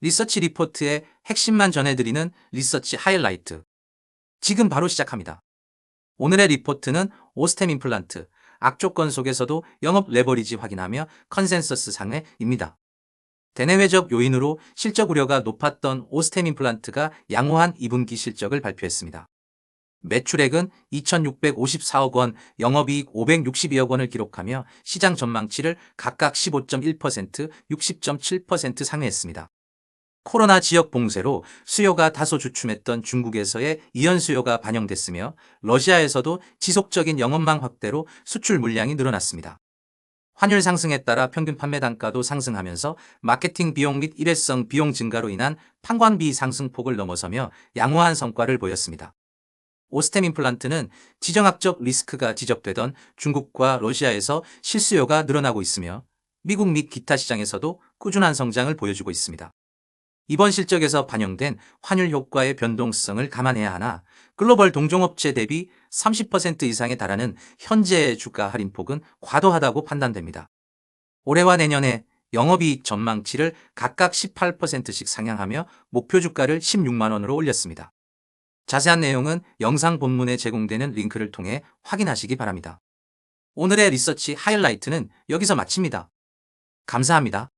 리서치 리포트의 핵심만 전해드리는 리서치 하이라이트. 지금 바로 시작합니다. 오늘의 리포트는 오스템 임플란트, 악조건 속에서도 영업 레버리지 확인하며 컨센서스 상회입니다. 대내외적 요인으로 실적 우려가 높았던 오스템 임플란트가 양호한 2분기 실적을 발표했습니다. 매출액은 2,654억 원, 영업이익 562억 원을 기록하며 시장 전망치를 각각 15.1%, 60.7% 상회했습니다. 코로나 지역 봉쇄로 수요가 다소 주춤했던 중국에서의 이연 수요가 반영됐으며 러시아에서도 지속적인 영업망 확대로 수출 물량이 늘어났습니다. 환율 상승에 따라 평균 판매 단가도 상승하면서 마케팅 비용 및 일회성 비용 증가로 인한 판관비 상승폭을 넘어서며 양호한 성과를 보였습니다. 오스템 임플란트는 지정학적 리스크가 지적되던 중국과 러시아에서 실수요가 늘어나고 있으며 미국 및 기타 시장에서도 꾸준한 성장을 보여주고 있습니다. 이번 실적에서 반영된 환율 효과의 변동성을 감안해야 하나 글로벌 동종업체 대비 30% 이상에 달하는 현재의 주가 할인폭은 과도하다고 판단됩니다. 올해와 내년에 영업이익 전망치를 각각 18%씩 상향하며 목표 주가를 16만 원으로 올렸습니다. 자세한 내용은 영상 본문에 제공되는 링크를 통해 확인하시기 바랍니다. 오늘의 리서치 하이라이트는 여기서 마칩니다. 감사합니다.